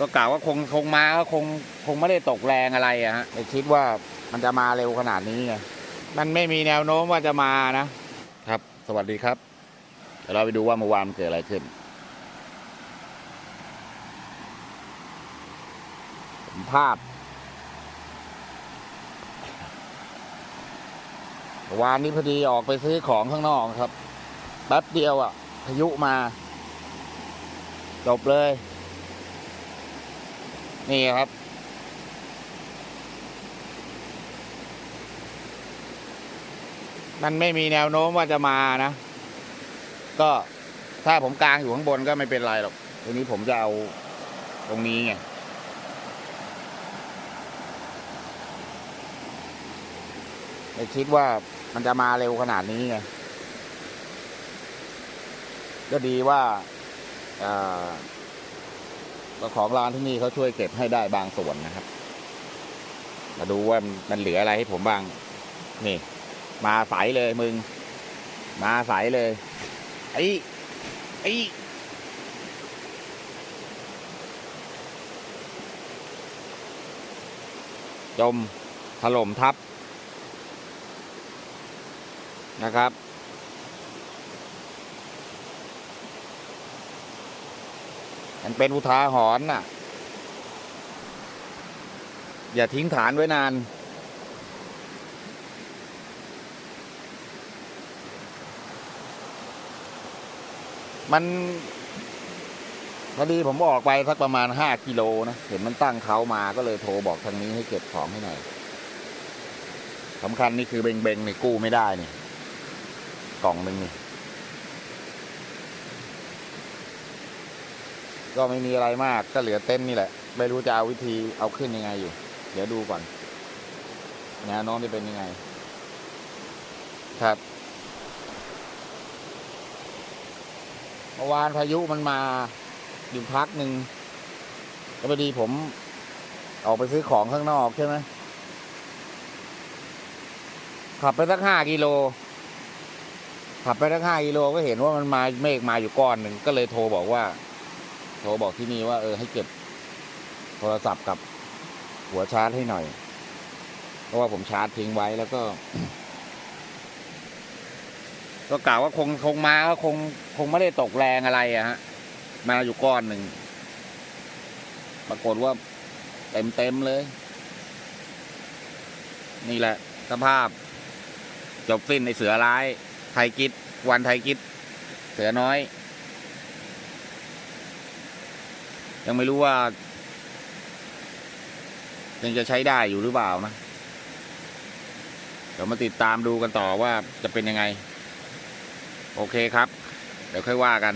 ก็กล่าวว่าคงคงมาก็คงคงไม่ได้ตกแรงอะไรอะฮะไม่คิดว่ามันจะมาเร็วขนาดนี้ไงมันไม่มีแนวโน้มว่าจะมานะครับ สวัสดีครับเดี๋ยวเราไปดูว่าเมื่อวานมันเกิดอะไรขึ้นผมภาพเมื่อวานนี้พอดีออกไปซื้อของข้างนอกครับแป๊บเดียวอะพายุมาจบเลย นี่ครับ มันไม่มีแนวโน้มว่าจะมานะ ก็ถ้าผมกลางอยู่ข้างบนก็ไม่เป็นไรหรอกทีนี้ผมจะเอาตรงนี้ไงไม่คิดว่ามันจะมาเร็วขนาดนี้ไง ก็ดีว่าอ่อ เจ้าของร้านที่นี่เขาช่วยเก็บให้ได้บางส่วนนะครับ มาดูว่ามันเหลืออะไรให้ผมบ้าง นี่ มาใสเลยมึง มาใสเลย ไอ้ไอ้จมถล่มทับนะครับ มันเป็นอุทาหรณ์น่ะ อย่าทิ้งฐานไว้นาน มันพอดีผมออกไปสักประมาณห้ากิโลนะ เห็นมันตั้งเขามาก็เลยโทรบอกทางนี้ให้เก็บของให้หน่อยสำคัญนี่คือเบงเบงนี่กู้ไม่ได้นี่ กล่องหนึ่งนี่ ก็ไม่มีอะไรมากก็เหลือเต้นนี่แหละ ไม่รู้จะเอาวิธีเอาขึ้นยังไงอยู่ เดี๋ยวดูก่อนแนวโน้มจะเป็นยังไง ครับเมื่อวานพายุมันมาอยู่พักหนึ่งแล้วพอดีผมออกไปซื้อของข้างนอกใช่ไหมขับไปสักห้ากิโล ขับไปสักห้ากิโลก็เห็นว่ามันมาเมฆมาอยู่ก้อนหนึ่งก็เลยโทรบอกว่า โทรบอกที่นี่ว่าเออให้เก็บโทรศัพท์กับหัวชาร์จให้หน่อย เพราะว่าผมชาร์จทิ้งไว้แล้วก็ ก็กล่าวว่าคงคงมาก็คงคงไม่ได้ตกแรงอะไรอะฮะ มาอยู่ก้อนหนึ่งปรากฏว่าเต็มเต็มเลย นี่แหละ สภาพ จบสิ้นในเสือร้าย ไทยกิจวันไทยกิจเสือน้อย ยังไม่รู้ว่า ยังจะใช้ได้อยู่หรือเปล่านะเดี๋ยวมาติดตามดูกันต่อว่าจะเป็นยังไง โอเคครับ เดี๋ยวค่อยว่ากัน